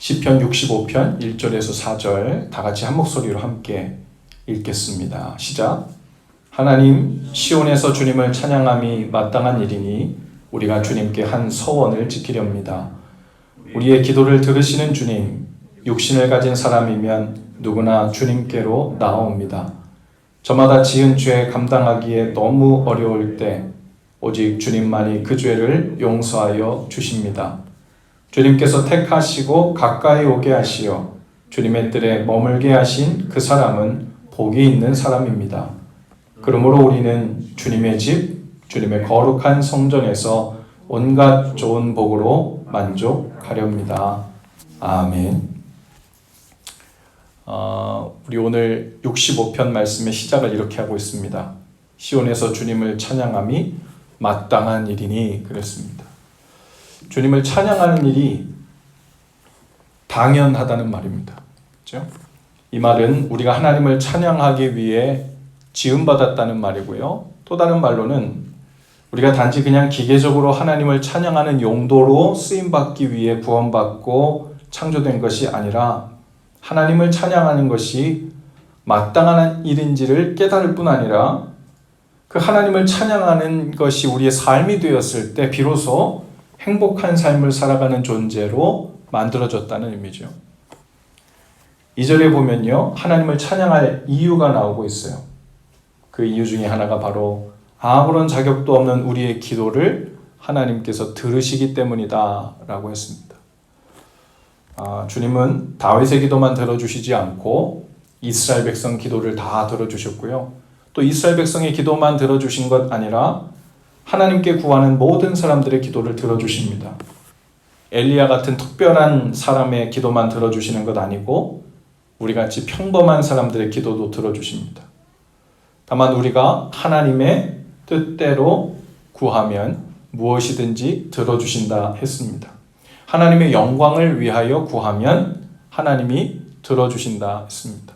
시편 65편 1절에서 4절 다 같이 한 목소리로 함께 읽겠습니다. 시작. 하나님 시온에서 주님을 찬양함이 마땅한 일이니 우리가 주님께 한 서원을 지키렵니다. 우리의 기도를 들으시는 주님, 육신을 가진 사람이면 누구나 주님께로 나아옵니다. 저마다 지은 죄 감당하기에 너무 어려울 때 오직 주님만이 그 죄를 용서하여 주십니다. 주님께서 택하시고 가까이 오게 하시어 주님의 뜰에 머물게 하신 그 사람은 복이 있는 사람입니다. 그러므로 우리는 주님의 집, 주님의 거룩한 성전에서 온갖 좋은 복으로 만족하렵니다. 아멘. 어, 우리 오늘 65편 말씀의 시작을 이렇게 하고 있습니다. 시온에서 주님을 찬양함이 마땅한 일이니 그랬습니다. 주님을 찬양하는 일이 당연하다는 말입니다. 그렇죠? 이 말은 우리가 하나님을 찬양하기 위해 지음받았다는 말이고요. 또 다른 말로는 우리가 단지 그냥 기계적으로 하나님을 찬양하는 용도로 쓰임 받기 위해 구원받고 창조된 것이 아니라 하나님을 찬양하는 것이 마땅한 일인지를 깨달을 뿐 아니라 그 하나님을 찬양하는 것이 우리의 삶이 되었을 때 비로소 행복한 삶을 살아가는 존재로 만들어졌다는 의미죠. 2절에 보면요. 하나님을 찬양할 이유가 나오고 있어요. 그 이유 중에 하나가 바로 아무런 자격도 없는 우리의 기도를 하나님께서 들으시기 때문이다 라고 했습니다. 아, 주님은 다윗의 기도만 들어주시지 않고 이스라엘 백성 기도를 다 들어주셨고요. 또 이스라엘 백성의 기도만 들어주신 것 아니라 하나님께 구하는 모든 사람들의 기도를 들어주십니다. 엘리야 같은 특별한 사람의 기도만 들어주시는 것 아니고 우리 같이 평범한 사람들의 기도도 들어주십니다. 다만 우리가 하나님의 뜻대로 구하면 무엇이든지 들어주신다 했습니다. 하나님의 영광을 위하여 구하면 하나님이 들어주신다 했습니다.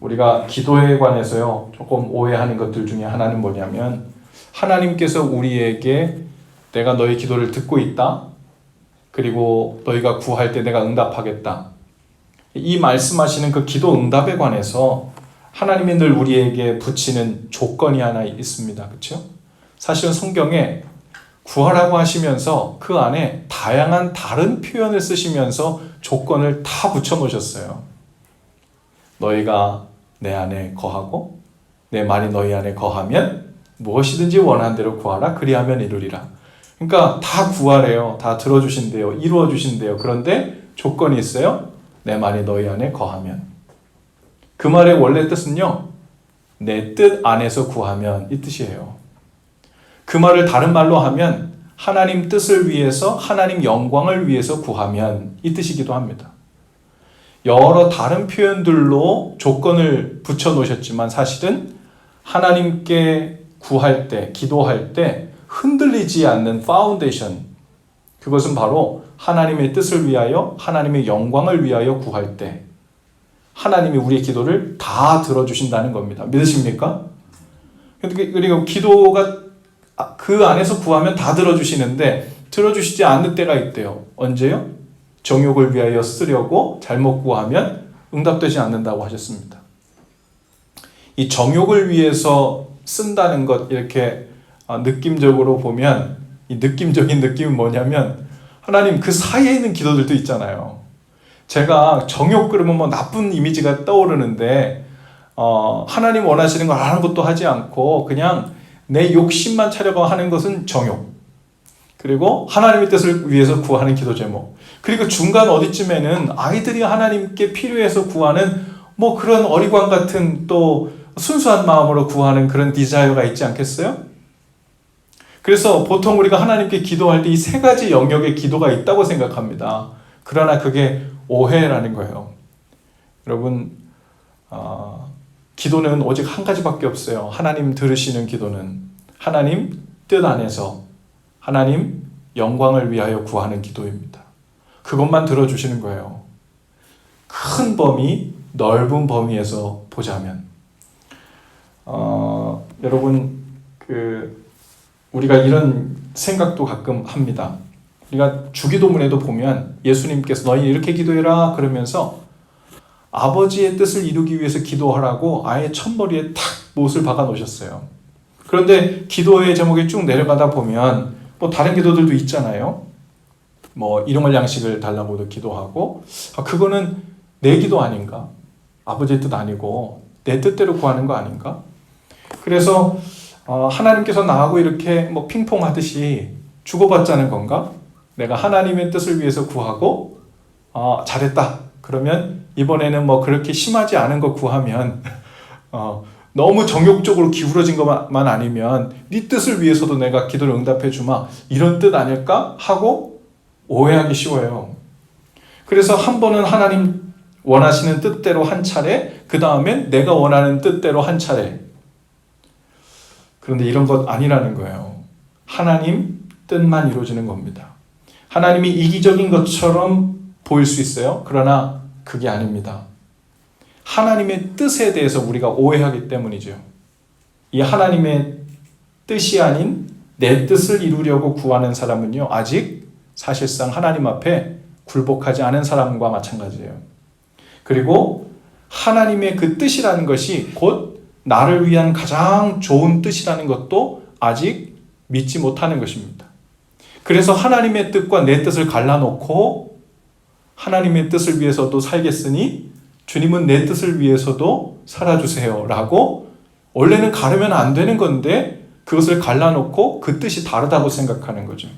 우리가 기도에 관해서요, 조금 오해하는 것들 중에 하나는 뭐냐면, 하나님께서 우리에게 내가 너의 기도를 듣고 있다. 그리고 너희가 구할 때 내가 응답하겠다. 이 말씀하시는 그 기도 응답에 관해서 하나님이 늘 우리에게 붙이는 조건이 하나 있습니다. 그렇죠? 사실은 성경에 구하라고 하시면서 그 안에 다양한 다른 표현을 쓰시면서 조건을 다 붙여 놓으셨어요. 너희가 내 안에 거하고 내 말이 너희 안에 거하면 무엇이든지 원하는 대로 구하라 그리하면 이루리라. 그러니까 다 구하래요. 다 들어주신대요. 이루어 주신대요. 그런데 조건이 있어요. 내 말이 너희 안에 거하면. 그 말의 원래 뜻은요. 내 뜻 안에서 구하면 이 뜻이에요. 그 말을 다른 말로 하면 하나님 뜻을 위해서 하나님 영광을 위해서 구하면 이 뜻이기도 합니다. 여러 다른 표현들로 조건을 붙여 놓으셨지만 사실은 하나님께 구할 때, 기도할 때 흔들리지 않는 파운데이션 그것은 바로 하나님의 뜻을 위하여 하나님의 영광을 위하여 구할 때 하나님이 우리의 기도를 다 들어주신다는 겁니다. 믿으십니까? 그리고 기도가 그 안에서 구하면 다 들어주시는데 들어주시지 않는 때가 있대요. 언제요? 정욕을 위하여 쓰려고 잘못 구하면 응답되지 않는다고 하셨습니다. 이 정욕을 위해서 쓴다는 것 이렇게 느낌적으로 보면 이 느낌적인 느낌은 뭐냐면 하나님 그 사이에 있는 기도들도 있잖아요. 제가 정욕 그러면 뭐 나쁜 이미지가 떠오르는데 어, 하나님 원하시는 걸 아무것도 하지 않고 그냥 내 욕심만 차려고 하는 것은 정욕. 그리고 하나님의 뜻을 위해서 구하는 기도 제목. 그리고 중간 어디쯤에는 아이들이 하나님께 필요해서 구하는 뭐 그런 어리광 같은 또 순수한 마음으로 구하는 그런 디자이어가 있지 않겠어요? 그래서 보통 우리가 하나님께 기도할 때 이 세 가지 영역의 기도가 있다고 생각합니다. 그러나 그게 오해라는 거예요. 여러분, 어, 기도는 오직 한 가지밖에 없어요. 하나님 들으시는 기도는 하나님 뜻 안에서 하나님 영광을 위하여 구하는 기도입니다. 그것만 들어주시는 거예요. 큰 범위, 넓은 범위에서 보자면. 어, 여러분, 그, 우리가 이런 생각도 가끔 합니다. 우리가 주기도문에도 보면 예수님께서 너희 이렇게 기도해라 그러면서 아버지의 뜻을 이루기 위해서 기도하라고 아예 첫머리에 탁 못을 박아 놓으셨어요. 그런데 기도의 제목이 쭉 내려가다 보면 뭐 다른 기도들도 있잖아요. 뭐 일용할 양식을 달라고도 기도하고 아, 그거는 내 기도 아닌가? 아버지의 뜻 아니고 내 뜻대로 구하는 거 아닌가? 그래서 어, 하나님께서 나하고 이렇게 뭐 핑퐁 하듯이 주고받자는 건가? 내가 하나님의 뜻을 위해서 구하고 어, 잘했다. 그러면 이번에는 뭐 그렇게 심하지 않은 거 구하면 어, 너무 정욕적으로 기울어진 것만 아니면 네 뜻을 위해서도 내가 기도를 응답해 주마 이런 뜻 아닐까 하고 오해하기 쉬워요. 그래서 한 번은 하나님 원하시는 뜻대로 한 차례, 그 다음엔 내가 원하는 뜻대로 한 차례. 그런데 이런 것 아니라는 거예요. 하나님 뜻만 이루어지는 겁니다. 하나님이 이기적인 것처럼 보일 수 있어요. 그러나 그게 아닙니다. 하나님의 뜻에 대해서 우리가 오해하기 때문이죠. 이 하나님의 뜻이 아닌 내 뜻을 이루려고 구하는 사람은요, 아직 사실상 하나님 앞에 굴복하지 않은 사람과 마찬가지예요. 그리고 하나님의 그 뜻이라는 것이 곧 나를 위한 가장 좋은 뜻이라는 것도 아직 믿지 못하는 것입니다. 그래서 하나님의 뜻과 내 뜻을 갈라놓고 하나님의 뜻을 위해서도 살겠으니 주님은 내 뜻을 위해서도 살아주세요. 라고 원래는 가르면 안 되는 건데 그것을 갈라놓고 그 뜻이 다르다고 생각하는 거죠.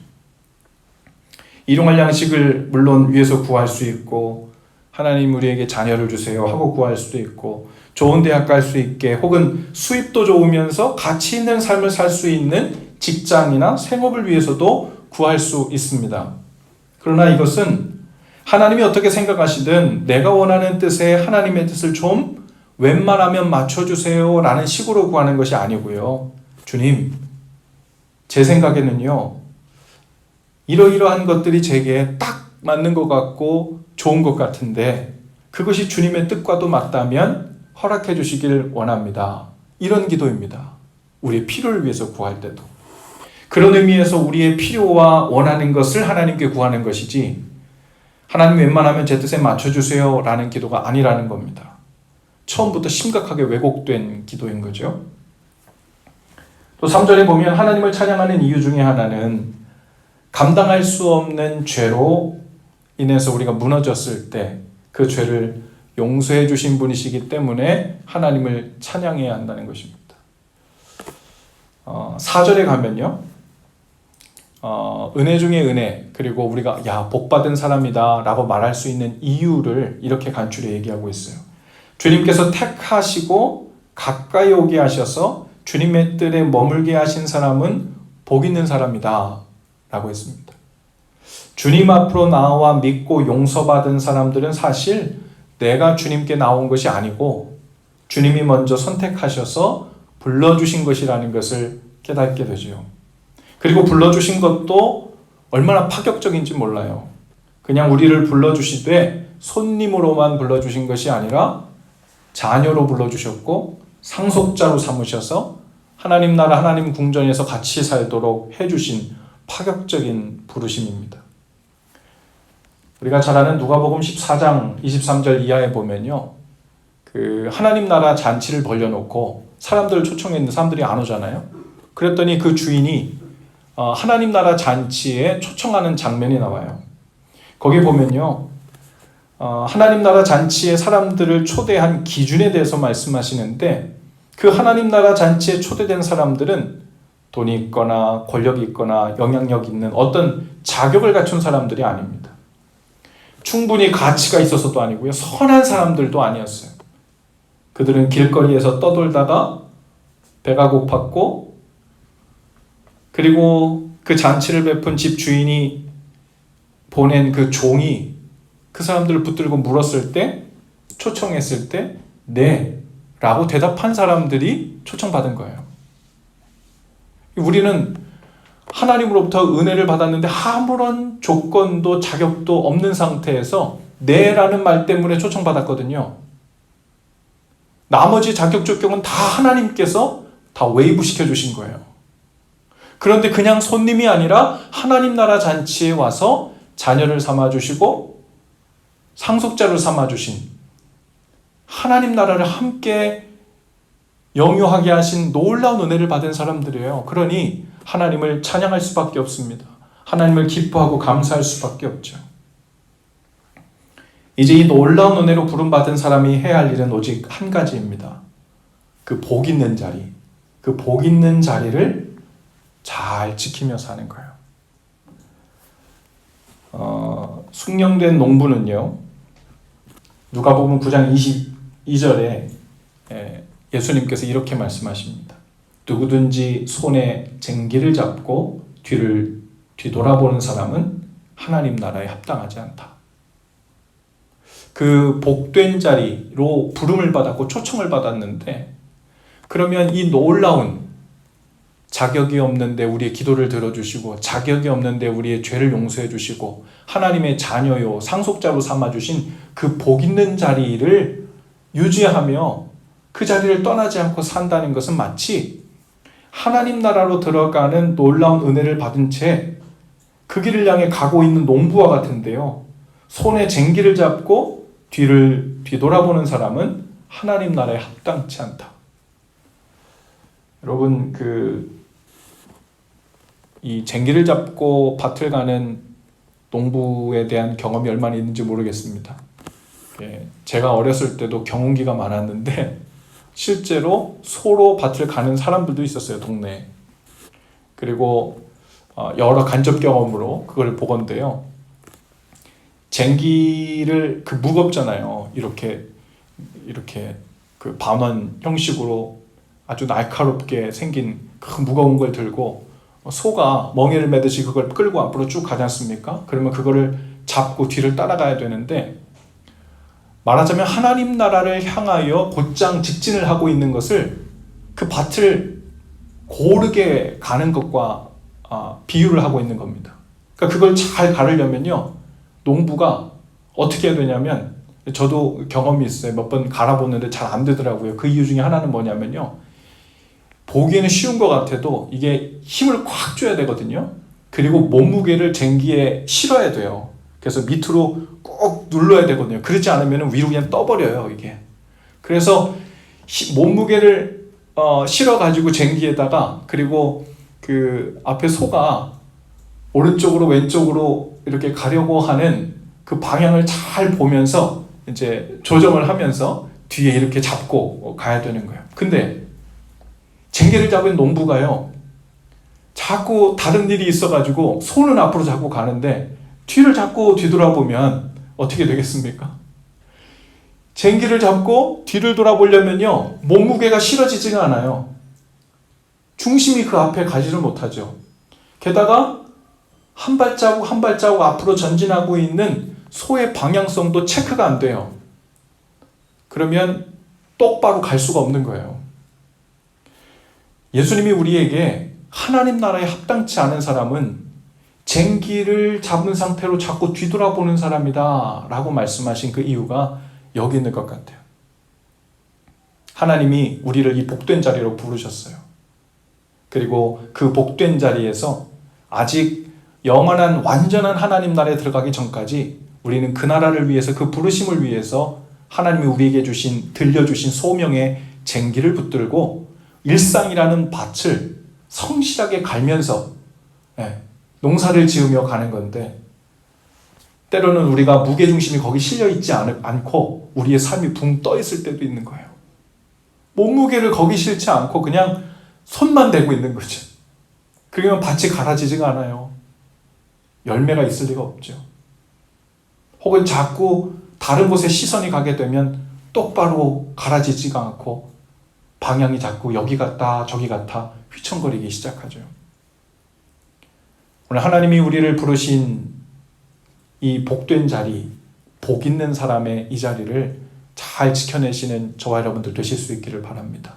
일용할 양식을 물론 위해서 구할 수 있고 하나님 우리에게 자녀를 주세요 하고 구할 수도 있고 좋은 대학 갈 수 있게 혹은 수입도 좋으면서 가치 있는 삶을 살 수 있는 직장이나 생업을 위해서도 구할 수 있습니다. 그러나 이것은 하나님이 어떻게 생각하시든 내가 원하는 뜻에 하나님의 뜻을 좀 웬만하면 맞춰주세요 라는 식으로 구하는 것이 아니고요. 주님, 제 생각에는요, 이러이러한 것들이 제게 딱 맞는 것 같고 좋은 것 같은데 그것이 주님의 뜻과도 맞다면 허락해 주시길 원합니다. 이런 기도입니다. 우리의 필요를 위해서 구할 때도. 그런 의미에서 우리의 필요와 원하는 것을 하나님께 구하는 것이지 하나님 웬만하면 제 뜻에 맞춰주세요 라는 기도가 아니라는 겁니다. 처음부터 심각하게 왜곡된 기도인 거죠. 또 3절에 보면 하나님을 찬양하는 이유 중에 하나는 감당할 수 없는 죄로 인해서 우리가 무너졌을 때 그 죄를 용서해 주신 분이시기 때문에 하나님을 찬양해야 한다는 것입니다. 어, 4절에 가면요. 어, 은혜 중에 은혜 그리고 우리가 야 복받은 사람이다 라고 말할 수 있는 이유를 이렇게 간추려 얘기하고 있어요. 주님께서 택하시고 가까이 오게 하셔서 주님의 뜰에 머물게 하신 사람은 복 있는 사람이다 라고 했습니다. 주님 앞으로 나와 믿고 용서받은 사람들은 사실 내가 주님께 나온 것이 아니고 주님이 먼저 선택하셔서 불러주신 것이라는 것을 깨닫게 되죠. 그리고 불러주신 것도 얼마나 파격적인지 몰라요. 그냥 우리를 불러주시되 손님으로만 불러주신 것이 아니라 자녀로 불러주셨고 상속자로 삼으셔서 하나님 나라 하나님 궁전에서 같이 살도록 해주신 파격적인 부르심입니다. 우리가 잘 아는 누가복음 14장 23절 이하에 보면요. 그 하나님 나라 잔치를 벌려놓고 사람들을 초청했는데 사람들이 안 오잖아요. 그랬더니 그 주인이 어, 하나님 나라 잔치에 초청하는 장면이 나와요. 거기 보면요. 어, 하나님 나라 잔치에 사람들을 초대한 기준에 대해서 말씀하시는데 그 하나님 나라 잔치에 초대된 사람들은 돈이 있거나 권력이 있거나 영향력 있는 어떤 자격을 갖춘 사람들이 아닙니다. 충분히 가치가 있어서도 아니고요. 선한 사람들도 아니었어요. 그들은 길거리에서 떠돌다가 배가 고팠고 그리고 그 잔치를 베푼 집 주인이 보낸 그 종이 그 사람들을 붙들고 물었을 때 초청했을 때 네. 라고 대답한 사람들이 초청받은 거예요. 우리는 하나님으로부터 은혜를 받았는데 아무런 조건도 자격도 없는 상태에서 네라는 말 때문에 초청받았거든요. 나머지 자격 조건은 다 하나님께서 다 웨이브 시켜 주신 거예요. 그런데 그냥 손님이 아니라 하나님 나라 잔치에 와서 자녀를 삼아 주시고 상속자를 삼아 주신 하나님 나라를 함께 영유하게 하신 놀라운 은혜를 받은 사람들이에요. 그러니 하나님을 찬양할 수밖에 없습니다. 하나님을 기뻐하고 감사할 수밖에 없죠. 이제 이 놀라운 은혜로 부름받은 사람이 해야 할 일은 오직 한 가지입니다. 그 복 있는 자리, 그 복 있는 자리를 잘 지키며 사는 거예요. 어, 숙련된 농부는요, 누가 보면 9장 22절에 예수님께서 이렇게 말씀하십니다. 누구든지 손에 쟁기를 잡고 뒤를 뒤돌아보는 사람은 하나님 나라에 합당하지 않다. 그 복된 자리로 부름을 받았고 초청을 받았는데 그러면 이 놀라운 자격이 없는데 우리의 기도를 들어주시고 자격이 없는데 우리의 죄를 용서해 주시고 하나님의 자녀요 상속자로 삼아 주신 그 복 있는 자리를 유지하며 그 자리를 떠나지 않고 산다는 것은 마치 하나님 나라로 들어가는 놀라운 은혜를 받은 채 그 길을 향해 가고 있는 농부와 같은데요. 손에 쟁기를 잡고 뒤를 뒤돌아보는 사람은 하나님 나라에 합당치 않다. 여러분 그 이 쟁기를 잡고 밭을 가는 농부에 대한 경험이 얼마나 있는지 모르겠습니다. 예, 제가 어렸을 때도 경운기가 많았는데 실제로 소로 밭을 가는 사람들도 있었어요 동네에. 그리고 어, 여러 간접 경험으로 그걸 보건데요. 쟁기를 그 무겁잖아요. 이렇게 이렇게 그 반원 형식으로 아주 날카롭게 생긴 그 무거운 걸 들고 소가 멍에를 매듯이 그걸 끌고 앞으로 쭉 가지 않습니까? 그러면 그거를 잡고 뒤를 따라가야 되는데 말하자면 하나님 나라를 향하여 곧장 직진을 하고 있는 것을 그 밭을 고르게 가는 것과 아, 비유를 하고 있는 겁니다. 그러니까 그걸 잘 가르려면요, 농부가 어떻게 해야 되냐면, 저도 경험이 있어요. 몇 번 갈아보는데 잘 안 되더라고요. 그 이유 중에 하나는 뭐냐면요, 보기에는 쉬운 것 같아도 이게 힘을 꽉 줘야 되거든요. 그리고 몸무게를 쟁기에 실어야 돼요. 그래서 밑으로 꼭 눌러야 되거든요. 그렇지 않으면 위로 그냥 떠버려요, 이게. 그래서 몸무게를 어, 실어가지고 쟁기에다가 그리고 그 앞에 소가 오른쪽으로 왼쪽으로 이렇게 가려고 하는 그 방향을 잘 보면서 이제 조정을 하면서 뒤에 이렇게 잡고 가야 되는 거예요. 근데 쟁개를 잡은 농부가요. 자꾸 다른 일이 있어가지고 손은 앞으로 자꾸 가는데 뒤를 자꾸 뒤돌아보면 어떻게 되겠습니까? 쟁기를 잡고 뒤를 돌아보려면요. 몸무게가 실어지지가 않아요. 중심이 그 앞에 가지를 못하죠. 게다가 한 발자국 한 발자국 앞으로 전진하고 있는 소의 방향성도 체크가 안 돼요. 그러면 똑바로 갈 수가 없는 거예요. 예수님이 우리에게 하나님 나라에 합당치 않은 사람은 쟁기를 잡은 상태로 자꾸 뒤돌아보는 사람이다 라고 말씀하신 그 이유가 여기 있는 것 같아요. 하나님이 우리를 이 복된 자리로 부르셨어요. 그리고 그 복된 자리에서 아직 영원한 완전한 하나님 나라에 들어가기 전까지 우리는 그 나라를 위해서 그 부르심을 위해서 하나님이 우리에게 주신 들려주신 소명의 쟁기를 붙들고 일상이라는 밭을 성실하게 갈면서 예, 농사를 지으며 가는 건데 때로는 우리가 무게중심이 거기 실려 있지 않고 우리의 삶이 붕 떠 있을 때도 있는 거예요. 몸무게를 거기 실지 않고 그냥 손만 대고 있는 거죠. 그러면 밭이 갈아지지가 않아요. 열매가 있을 리가 없죠. 혹은 자꾸 다른 곳에 시선이 가게 되면 똑바로 갈아지지가 않고 방향이 자꾸 여기 갔다 저기 갔다 휘청거리기 시작하죠. 오늘 하나님이 우리를 부르신 이 복된 자리, 복 있는 사람의 이 자리를 잘 지켜내시는 저와 여러분들 되실 수 있기를 바랍니다.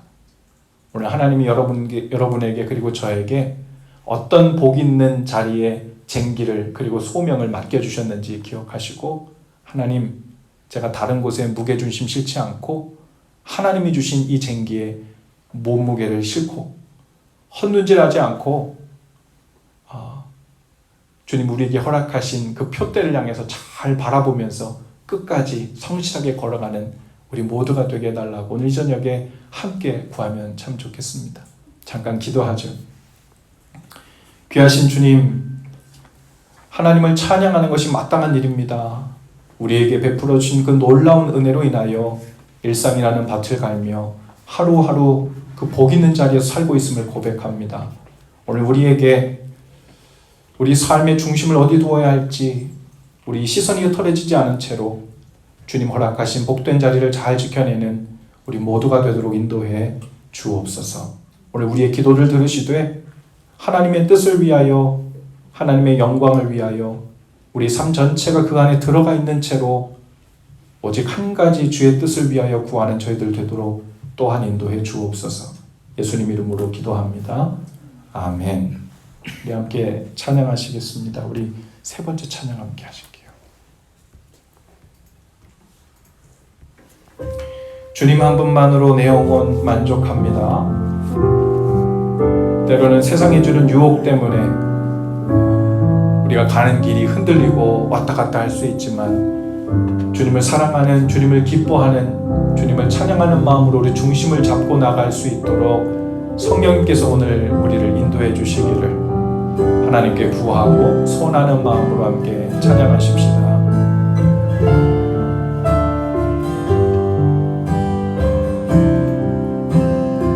오늘 하나님이 여러분께, 여러분에게 그리고 저에게 어떤 복 있는 자리에 쟁기를 그리고 소명을 맡겨주셨는지 기억하시고 하나님 제가 다른 곳에 무게중심 실지 않고 하나님이 주신 이 쟁기에 몸무게를 싣고 헛눈질하지 않고 주님 우리에게 허락하신 그 표대를 향해서 잘 바라보면서 끝까지 성실하게 걸어가는 우리 모두가 되게 해달라고 오늘 이 저녁에 함께 구하면 참 좋겠습니다. 잠깐 기도하죠. 귀하신 주님, 하나님을 찬양하는 것이 마땅한 일입니다. 우리에게 베풀어 주신 그 놀라운 은혜로 인하여 일상이라는 밭을 갈며 하루하루 그 복 있는 자리에서 살고 있음을 고백합니다. 오늘 우리에게 우리 삶의 중심을 어디 두어야 할지 우리 시선이 흩어지지 않은 채로 주님 허락하신 복된 자리를 잘 지켜내는 우리 모두가 되도록 인도해 주옵소서. 오늘 우리의 기도를 들으시되 하나님의 뜻을 위하여 하나님의 영광을 위하여 우리 삶 전체가 그 안에 들어가 있는 채로 오직 한 가지 주의 뜻을 위하여 구하는 저희들 되도록 또한 인도해 주옵소서. 예수님 이름으로 기도합니다. 아멘. 우리 함께 찬양하시겠습니다. 우리 세 번째 찬양 함께 하실게요. 주님 한 분만으로 내 영혼 만족합니다. 때로는 세상이 주는 유혹 때문에 우리가 가는 길이 흔들리고 왔다 갔다 할 수 있지만 주님을 사랑하는 주님을 기뻐하는 주님을 찬양하는 마음으로 우리 중심을 잡고 나갈 수 있도록 성령님께서 오늘 우리를 인도해 주시기를 하나님께 구하고 소원하는 마음으로 함께 찬양하십시다.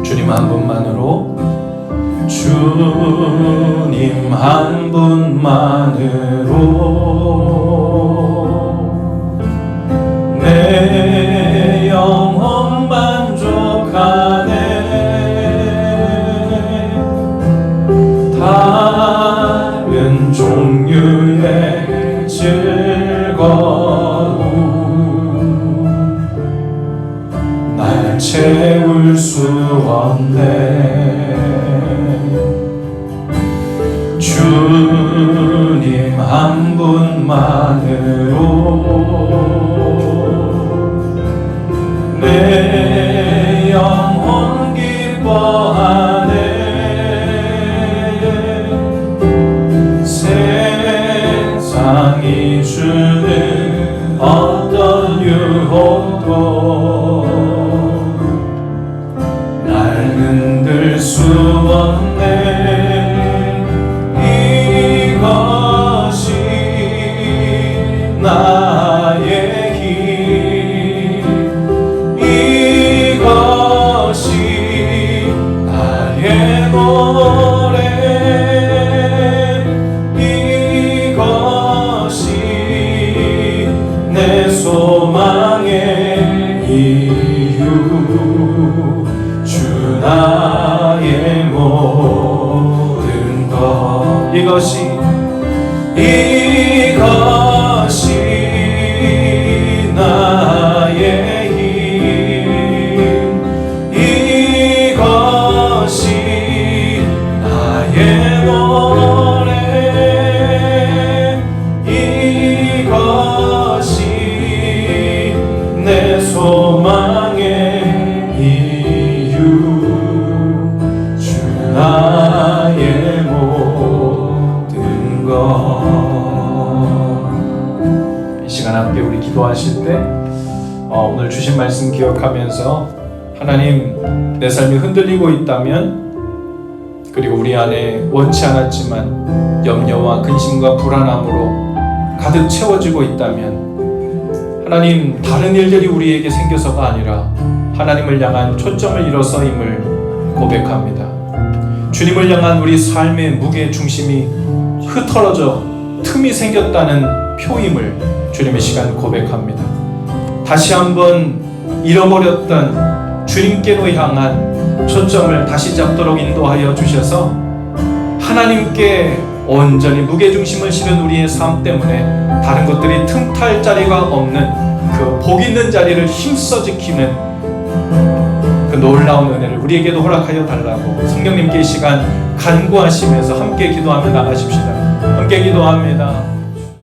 주님 한 분만으로 주님 한 분만으로 수 나 것이 시간 함께 우리 기도하실 때 어, 오늘 주신 말씀 기억하면서 하나님 내 삶이 흔들리고 있다면 그리고 우리 안에 원치 않았지만 염려와 근심과 불안함으로 가득 채워지고 있다면 하나님 다른 일들이 우리에게 생겨서가 아니라 하나님을 향한 초점을 잃어서임을 고백합니다. 주님을 향한 우리 삶의 무게 중심이 흐트러져 틈이 생겼다는 표임을 주님의 시간 고백합니다. 다시 한번 잃어버렸던 주님께로 향한 초점을 다시 잡도록 인도하여 주셔서 하나님께 온전히 무게중심을 실은 우리의 삶 때문에 다른 것들이 틈탈 자리가 없는 그 복 있는 자리를 힘써 지키는 그 놀라운 은혜를 우리에게도 허락하여 달라고 성령님께 이 시간 간구하시면서 함께 기도하며 나가십시다. 함께 기도합니다.